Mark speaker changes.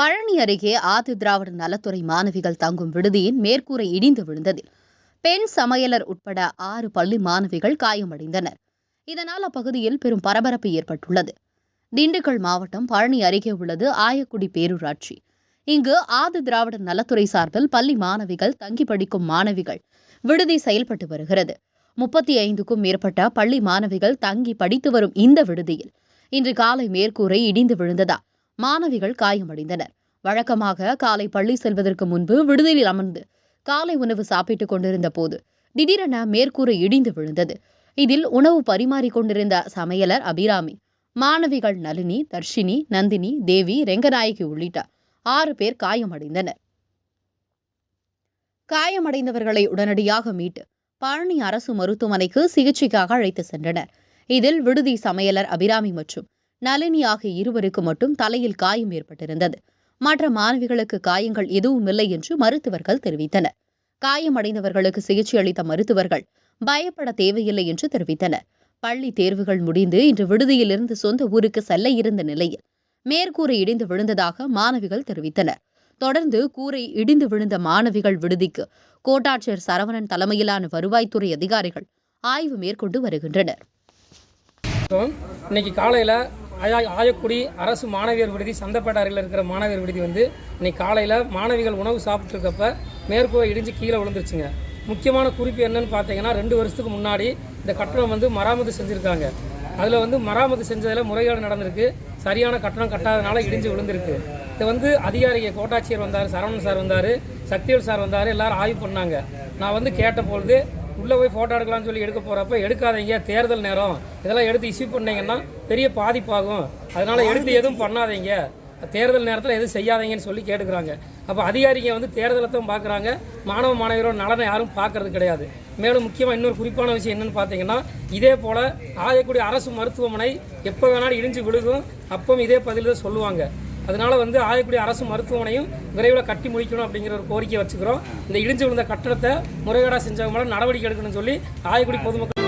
Speaker 1: பழனி அருகே ஆதி திராவிட நலத்துறை மாணவிகள் தங்கும் விடுதியின் மேற்கூரை இடிந்து விழுந்ததில் பெண் சமையலர் உட்பட ஆறு பள்ளி மாணவிகள் காயமடைந்தனர். இதனால் அப்பகுதியில் பெரும் பரபரப்பு ஏற்பட்டுள்ளது. திண்டுக்கல் மாவட்டம் பழனி அருகே உள்ளது ஆயக்குடி பேரூராட்சி. இங்கு ஆதி திராவிட நலத்துறை சார்பில் பள்ளி மாணவிகள் தங்கி படிக்கும் மாணவிகள் விடுதி செயல்பட்டு வருகிறது. முப்பத்தி ஐந்துக்கும் மேற்பட்ட பள்ளி மாணவிகள் தங்கி படித்து வரும் இந்த விடுதியில் இன்று காலை மேற்கூரை இடிந்து விழுந்ததால் மாணவிகள் காயமடைந்தனர். வழக்கமாக காலை பள்ளி செல்வதற்கு முன்பு விடுதியில் அமர்ந்து காலை உணவு சாப்பிட்டுக் கொண்டிருந்த போது திடீரென மேற்கூரை இடிந்து விழுந்தது. இதில் உணவு பரிமாறிக்கொண்டிருந்த சமையலர் அபிராமி மாணவிகள் நளினி தர்ஷினி நந்தினி தேவி ரெங்கநாயகி உள்ளிட்ட ஆறு பேர் காயமடைந்தனர். காயமடைந்தவர்களை உடனடியாக மீட்டு பழனி அரசு மருத்துவமனைக்கு சிகிச்சைக்காக அழைத்து சென்றனர். இதில் விடுதி சமையலர் அபிராமி மற்றும் நளினி ஆகிய இருவருக்கு மட்டும் தலையில் காயம் ஏற்பட்டிருந்தது. மற்ற மாணவிகளுக்கு காயங்கள் எதுவும் இல்லை என்று மருத்துவர்கள் தெரிவித்தனர். காயமடைந்தவர்களுக்கு சிகிச்சை அளித்த மருத்துவர்கள் பயப்பட தேவையில்லை என்று தெரிவித்தனர். பள்ளி தேர்வுகள் முடிந்து இன்று விடுதியிலிருந்து சொந்த ஊருக்கு செல்ல இருந்த நிலையில் மேற்கூரை இடிந்து விழுந்ததாக மாணவிகள் தெரிவித்தனர். தொடர்ந்து கூரை இடிந்து விழுந்த மாணவிகள் விடுதிக்கு கோட்டாட்சியர் சரவணன் தலைமையிலான வருவாய்த்துறை அதிகாரிகள் ஆய்வு மேற்கொண்டு வருகின்றனர்.
Speaker 2: இன்னைக்கு காலையில் ஆயா ஆயக்குடி அரசு மாணவியர் விடுதி சந்தப்பேட்டை அருகில் இருக்கிற மாணவியர் விடுதி வந்து இன்னைக்கு காலையில் மாணவிகள் உணவு சாப்பிட்ருக்கப்ப மேற்கூரை இடிஞ்சு கீழே விழுந்துருச்சுங்க. முக்கியமான குறிப்பு என்னன்னு பார்த்தீங்கன்னா ரெண்டு வருஷத்துக்கு முன்னாடி இந்த கட்டணம் வந்து மராமத்து செஞ்சுருக்காங்க. அதில் வந்து மராமத்து செஞ்சதில் முறைகேடு நடந்திருக்கு. சரியான கட்டணம் கட்டாதனால இடிஞ்சு விழுந்திருக்கு. இதை வந்து அதிகாரிகள் கோட்டாட்சியர் வந்தார் சரவணன் சார் வந்தார் சக்திவேல் சார் வந்தார் எல்லாரும் ஆய்வு பண்ணாங்க. நான் வந்து கேட்ட பொழுது உள்ளே போய் ஃபோட்டோ எடுக்கலாம்னு சொல்லி எடுக்க போகிறப்ப எடுக்காதீங்க தேர்தல் நேரம். இதெல்லாம் எடுத்து இஷ்யூ பண்ணீங்கன்னா பெரிய பாதிப்பாகும். அதனால் எடுத்து எதுவும் பண்ணாதீங்க. தேர்தல் நேரத்தில் எதுவும் செய்யாதீங்கன்னு சொல்லி கேட்டுக்கிறாங்க. அப்போ அதிகாரிங்க வந்து தேர்தலை தான் பார்க்குறாங்க மாணவ மாணவியரோட நலனை யாரும் பார்க்கறது கிடையாது. மேலும் முக்கியமாக இன்னொரு குறிப்பான விஷயம் என்னென்னு பார்த்தீங்கன்னா இதே போல் ஆயக்கூடிய அரசு மருத்துவமனை எப்போ வேணாலும் இடிஞ்சு விழுகும். அப்பவும் இதே பதில் தான் சொல்லுவாங்க. அதனால வந்து ஆயக்குடி அரசு மருத்துவமனையும் விரைவில் கட்டி முடிக்கணும் அப்படிங்கிற ஒரு கோரிக்கை வச்சுக்கிறோம். இந்த இடிஞ்சு விழுந்த கட்டடத்தை முறைகேடாக செஞ்சவங்க மேலே நடவடிக்கை எடுக்கணும்னு சொல்லி ஆயக்குடி பொதுமக்கள்